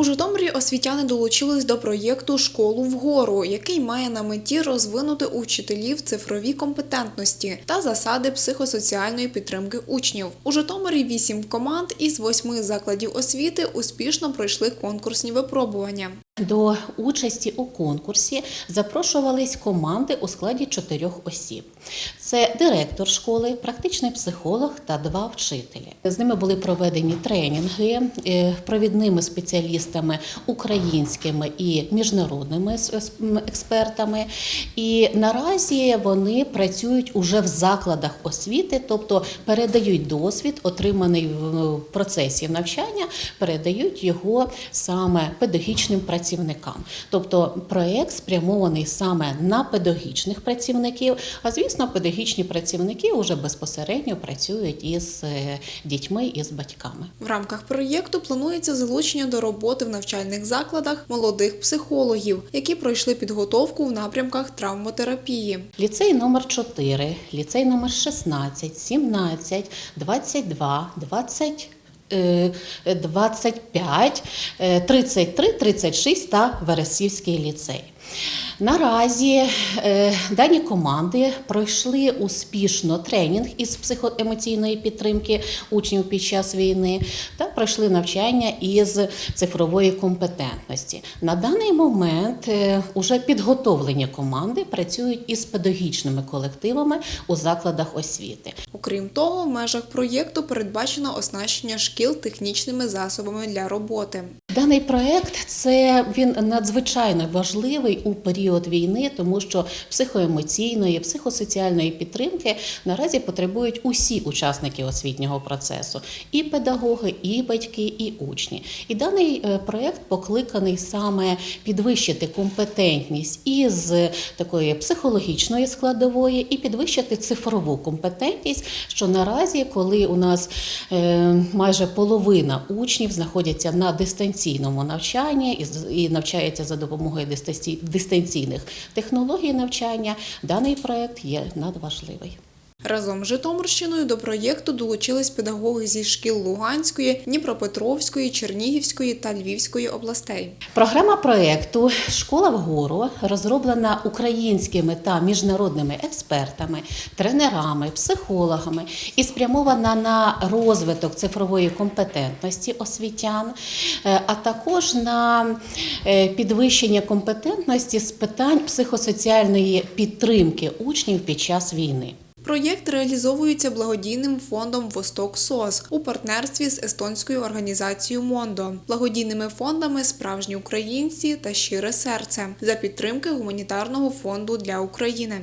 У Житомирі освітяни долучились до проєкту Школу вгору, який має на меті розвинути у вчителів цифрові компетентності та засади психосоціальної підтримки учнів. У Житомирі вісім команд із восьми закладів освіти успішно пройшли конкурсні випробування. До участі у конкурсі запрошувались команди у складі чотирьох осіб. Це директор школи, практичний психолог та два вчителі. З ними були проведені тренінги е, провідними спеціалістами українськими і міжнародними експертами. І наразі вони працюють уже в закладах освіти, тобто передають досвід, отриманий в процесі навчання, передають його саме педагогічним працівникам. Тобто проект спрямований саме на педагогічних працівників. А звісно, педагогічні працівники вже безпосередньо працюють із е, дітьми і з батьками. В рамках проєкту планується залучення до роботи в навчальних закладах молодих психологів, які пройшли підготовку в напрямках травмотерапії. Ліцей номер 4, ліцей номер 16, 17, 22, 20, е, 25, е, 33, 36 та Вересівський ліцей. Наразі е, дані команди пройшли успішно тренінг із психоемоційної підтримки учнів під час війни та пройшли навчання із цифрової компетентності. На даний момент е, уже підготовлені команди працюють із педагогічними колективами у закладах освіти. Окрім того, в межах проєкту передбачено оснащення шкіл технічними засобами для роботи. Даний проект це він надзвичайно важливий у період війни, тому що психоемоційної, психосоціальної підтримки наразі потребують усі учасники освітнього процесу: і педагоги, і батьки, і учні. І даний е, проект покликаний саме підвищити компетентність із такої психологічної складової, і підвищити цифрову компетентність, що наразі, коли у нас е, майже половина учнів знаходяться на дистанційному навчанні і навчаються за допомогою дистанці- дистанційних технологій навчання, даний проект є надважливий. Разом з Житомирщиною до проєкту долучились педагоги зі шкіл Луганської, Дніпропетровської, Чернігівської та Львівської областей. Програма проєкту Школа вгору розроблена українськими та міжнародними експертами, тренерами, психологами і спрямована на розвиток цифрової компетентності освітян, е, а також на е, підвищення компетентності з питань психосоціальної підтримки учнів під час війни. Проєкт реалізовується благодійним фондом Восток СОС у партнерстві з естонською організацією Мондо, благодійними фондами Справжні українці та Щире серце за підтримки гуманітарного фонду для України.